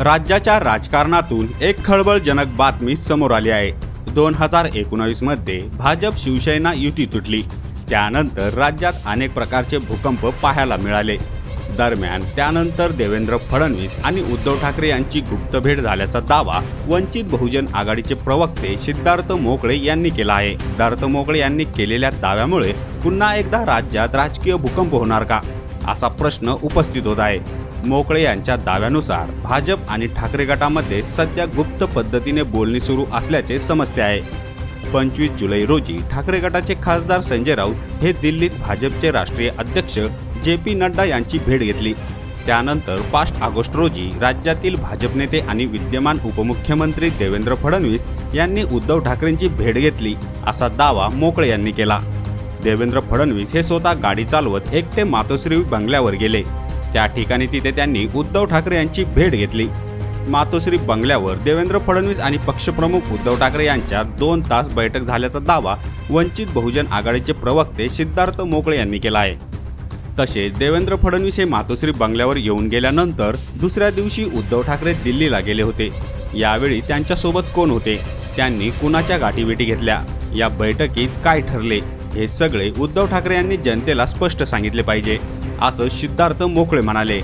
राज्याच्या राजकारणातून एक खळबळजनक बातमी समोर आली आहे. दोन हजार एकोणावीसमध्ये भाजप शिवसेना युती तुटली. त्यानंतर राज्यात अनेक प्रकारचे भूकंप पाहायला मिळाले. दरम्यान त्यानंतर देवेंद्र फडणवीस आणि उद्धव ठाकरे यांची गुप्त भेट झाल्याचा दावा वंचित बहुजन आघाडीचे प्रवक्ते सिद्धार्थ मोकळे यांनी केला आहे. सिद्धार्थ मोकळे यांनी केलेल्या दाव्यामुळे पुन्हा एकदा राज्यात राजकीय भूकंप होणार का? असा प्रश्न उपस्थित होत आहे. मोकळे यांच्या दाव्यानुसार भाजप आणि ठाकरे गटामध्ये सध्या गुप्त पद्धतीने बोलणी सुरू असल्याचे समजते आहे. पंचवीस जुलै रोजी ठाकरे गटाचे खासदार संजय राऊत हे दिल्लीत भाजपचे राष्ट्रीय अध्यक्ष जे पी नड्डा यांची भेट घेतली. त्यानंतर पाच ऑगस्ट रोजी राज्यातील भाजप नेते आणि विद्यमान उपमुख्यमंत्री देवेंद्र फडणवीस यांनी उद्धव ठाकरेंची भेट घेतली असा दावा मोकळे यांनी केला. देवेंद्र फडणवीस हे स्वतः गाडी चालवत एकटे मातोश्री बंगल्यावर गेले. त्या ठिकाणी तिथे त्यांनी उद्धव ठाकरे यांची भेट घेतली. मातोश्री बंगल्यावर देवेंद्र फडणवीस आणि पक्षप्रमुख उद्धव ठाकरे यांच्यात दोन तास बैठक झाल्याचा दावा वंचित बहुजन आघाडीचे प्रवक्ते सिद्धार्थ मोकळे यांनी केला आहे. तसेच देवेंद्र फडणवीस हे मातोश्री बंगल्यावर येऊन गेल्यानंतर दुसऱ्या दिवशी उद्धव ठाकरे दिल्लीला गेले होते. यावेळी त्यांच्यासोबत कोण होते? त्यांनी कुणाच्या गाठीभेटी घेतल्या? या बैठकीत काय ठरले? हे सगळे उद्धव ठाकरे यांनी जनतेला स्पष्ट सांगितले पाहिजे. असं सिद्धार्थ मोकळे म्हणाले.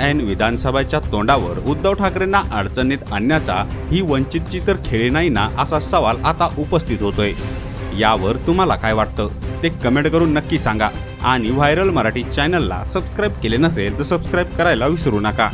ऐन विधानसभेच्या तोंडावर उद्धव ठाकरेंना अडचणीत आणण्याचा ही वंचितची तर खेळी नाही ना असा सवाल आता उपस्थित होतोय. यावर तुम्हाला काय वाटतं? ते कमेंट करून नक्की सांगा. आणि व्हायरल मराठी चॅनलला सबस्क्राईब केले नसेल तर सबस्क्राईब करायला विसरू नका.